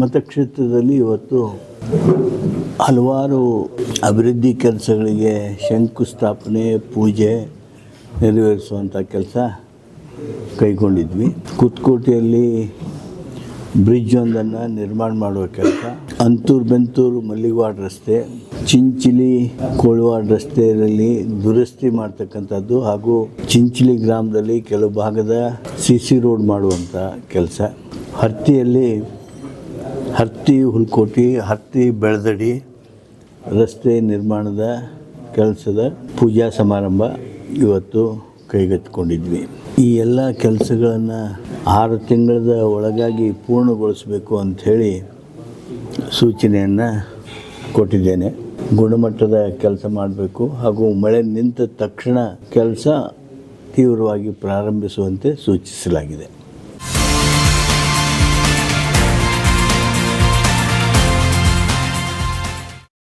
ಮತಕ್ಷೇತ್ರದಲ್ಲಿ ಇವತ್ತು ಹಲವಾರು ಅಭಿವೃದ್ಧಿ ಕೆಲಸಗಳಿಗೆ ಶಂಕುಸ್ಥಾಪನೆ, ಪೂಜೆ ನೆರವೇರಿಸುವಂಥ ಕೆಲಸ ಕೈಗೊಂಡಿದ್ವಿ. ಕುತ್ಕೋಟೆಯಲ್ಲಿ ಬ್ರಿಡ್ಜ್ ಒಂದನ್ನು ನಿರ್ಮಾಣ ಮಾಡುವ ಕೆಲಸ. ಅಂತೂರು ಬೆಂತೂರು ಮಲ್ಲಿಗವಾಡ ರಸ್ತೆ, ಚಿಂಚಿಲಿ ಕೋಳವಾಡ ರಸ್ತೆಯಲ್ಲಿ ದುರಸ್ತಿ ಮಾಡ್ತಕ್ಕಂಥದ್ದು ಹಾಗೂ ಚಿಂಚಿಲಿ ಗ್ರಾಮದಲ್ಲಿ ಕೆಲವು ಭಾಗದ ಸಿ ಸಿ ರೋಡ್ ಮಾಡುವಂಥ ಕೆಲಸ. ಹರ್ತಿಯಲ್ಲಿ ಹರ್ತಿ ಹುಲ್ಕೋಟಿ, ಹತ್ತಿ ಬೆಳದಡಿ, ರಸ್ತೆ ನಿರ್ಮಾಣದ ಕೆಲಸದ ಪೂಜಾ ಸಮಾರಂಭ ಇವತ್ತು ಕೈಗೆತ್ತಿಕೊಂಡಿದ್ವಿ. ಈ ಎಲ್ಲ ಕೆಲಸಗಳನ್ನು ಆರು ತಿಂಗಳದ ಒಳಗಾಗಿ ಪೂರ್ಣಗೊಳಿಸಬೇಕು ಅಂಥೇಳಿ ಸೂಚನೆಯನ್ನು ಕೊಟ್ಟಿದ್ದೇನೆ. ಗುಣಮಟ್ಟದ ಕೆಲಸ ಮಾಡಬೇಕು ಹಾಗೂ ಮಳೆ ನಿಂತ ತಕ್ಷಣ ಕೆಲಸ ತೀವ್ರವಾಗಿ ಪ್ರಾರಂಭಿಸುವಂತೆ ಸೂಚಿಸಲಾಗಿದೆ.